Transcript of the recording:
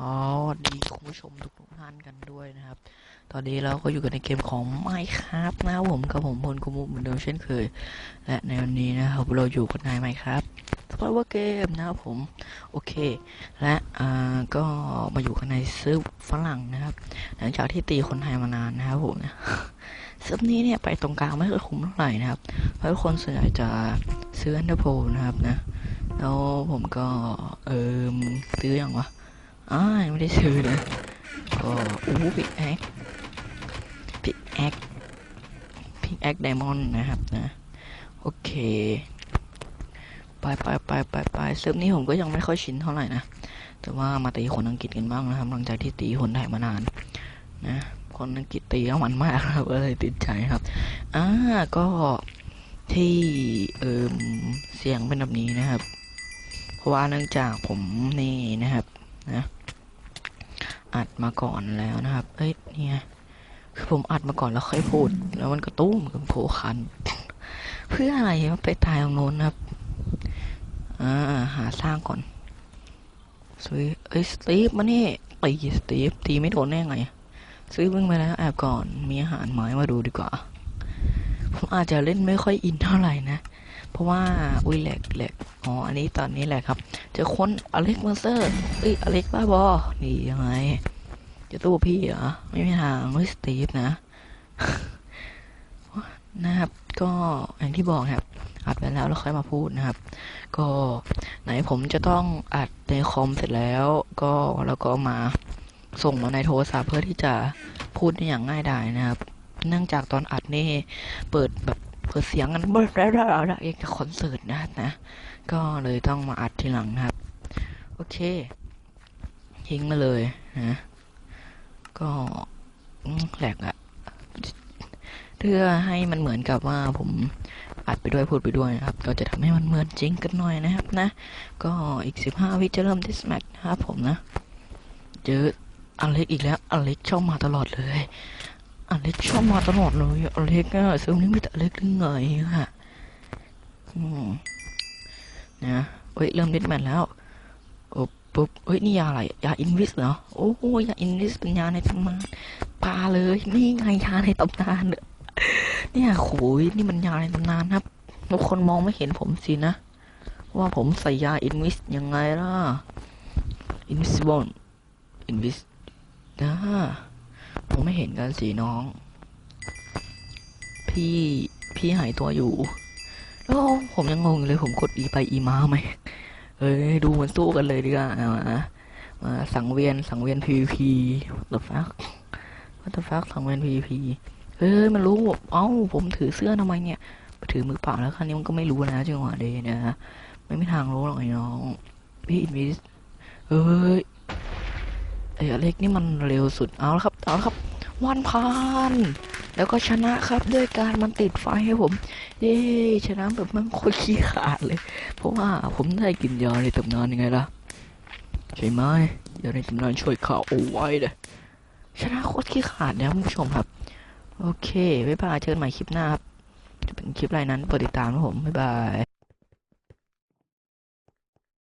อ๋อสวัสดีคุณผู้ชมทุกท่านกันด้วยนะครับ ตอนนี้เราก็อยู่กันในเกมของ Minecraft นะครับผมกับผมพลกุมุเหมือนเดิมเช่นเคย และในวันนี้นะครับเราอยู่กันใน Minecraft สปอยว่าเกมนะครับผม โอเค และอ่าก็มาอยู่กันในซื้อฝรั่งนะครับ หลังจากที่ตีคนไทยมานานนะครับผมเซิร์ฟนี้เนี่ยไปตรงกลางไม่ค่อยคุ้มเท่าไหร่นะครับ เพราะคนส่วนใหญ่จะซื้ออันเดอร์โพนะครับนะ แล้วผมก็เออซื้ออย่างวะ อ่ายังไม่ได้ซื้อนะก็อู้พิกแอคพิกแอคพิกแอคไดมอนด์นะครับนะ โอเค ไปไปไปไปไปเซิร์ฟนี้ผมก็ยังไม่ค่อยชินเท่าไหร่นะ แต่ว่ามาตีคนอังกฤษกันบ้างนะครับ หลังจากที่ตีคนไทยมานานนะคนอังกฤษตีแล้วมันมากครับเลยติดใจครับ อ่า ก็ที่เอิมเสียงเป็นแบบนี้นะครับ เพราะว่าเนื่องจากผมนี่นะครับนะ อัดมาก่อนแล้วนะครับ เอ้ยเนี่ยคือผมอัดมาก่อนแล้วค่อยพูด แล้วมันก็ตุ้มกับโผคัน เพื่ออะไรมันไปตายตรงโน้นนะครับ อ่า หาสร้างก่อนสวยเอ้ยสตีฟมานี่ตีสตีฟตีไม่โดนแน่ไงซื้อวิ่งไปแล้วแอบก่อนมีอาหารไหมมาดูดีกว่า ผมอาจจะเล่นไม่ค่อยอินเท่าไหร่นะ เพราะว่าอุ้ยแหลกแหลก อ๋อ อันนี้ตอนนี้แหละครับจอคนอเล็กเมอร์เซอร์เอ้ยอเล็กบ้าบอนี่ยังไง จะตู้พี่เหรอ ไม่มีทางเฮ้ยสตีฟนะนะครับ ก็อย่างที่บอกครับ อัดไปแล้วแล้วค่อยมาพูดนะครับ ก็ไหนผมจะต้องอัดในคอมเสร็จแล้ว ก็แล้วก็มาส่งมาในโทรศัพท์เพื่อที่จะพูดได้อย่างง่ายดายนะครับ เนื่องจากตอนอัดนี่เปิดแบบ เปิดเสียงกันเบิดแล้วแล้วเองกับคอนเสิร์ตนะครับนะ ก็เลยต้องมาอัดทีหลังนะครับ โอเค ทิ้งมาเลยนะ ก็แหลกอะเพื่อให้มันเหมือนกับว่าผมอัดไปด้วยพูดไปด้วยนะครับ ก็จะทำให้มันเหมือนจริงกันหน่อยนะครับนะ ก็อีกสิบห้าวิจะเริ่มดิสแมทนะครับผมนะ เจออเล็กอีกแล้ว อเล็กชอบมาตลอดเลย อเล็กชอบมาตลอดเลยอเล็กอะซึ่งนี้ไม่แต่อเล็กหรือไงอะอืมนะเฮ้ยเริ่มดิสแมทแล้วโอ้ปุ๊บเฮ้ยนี่ยาอะไรยาอินวิสเหรอโอ้โหยาอินวิสเป็นยาในตำนานปลาเลยนี่ไงยาในตำนานเนี่ยเนี่ยนี่มันยาในตำนานครับทุกคนมองไม่เห็นผมสินะว่าผมใส่ยาอินวิสยังไงล่ะอินวิสบอนอินวิสนะ ผมไม่เห็นกันสิน้อง พี่พี่หายตัวอยู่ แล้วผมยังงงเลยผมกดอีไปอีมาไหมเอ้ยดูมันสู้กันเลยดีกว่ามามาสังเวียนสังเวียน PVP What the fuck What the fuck สังเวียน PVP เฮ้ยมันรู้เอ้าผมถือเสื้อทำไมเนี่ยถือมือเปล่าแล้วคันนี้มันก็ไม่รู้นะจังหวะเดยนะไม่มีทางรู้หรอกไอ้น้องพี่อินวิสเฮ้ยไอ้อเล็กนี่มันเร็วสุดเอาละครับเอาละครับ วันพานแล้วก็ชนะครับด้วยการมันติดไฟให้ผม เย้ชนะแบบมันโคตรขี้ขาดเลย เพราะว่าผมได้กินยาในตำนานยังไงล่ะ ใช่ไหมยาในตำนานช่วยข่าเอาไว้เลยชนะโคตรขี้ขาดนะคุณผู้ชมครับ โอเค บ๊ายบายเจอกันใหม่คลิปหน้าครับ จะเป็นคลิปอะไรนั้นโปรดติดตามนะผม บ๊ายบาย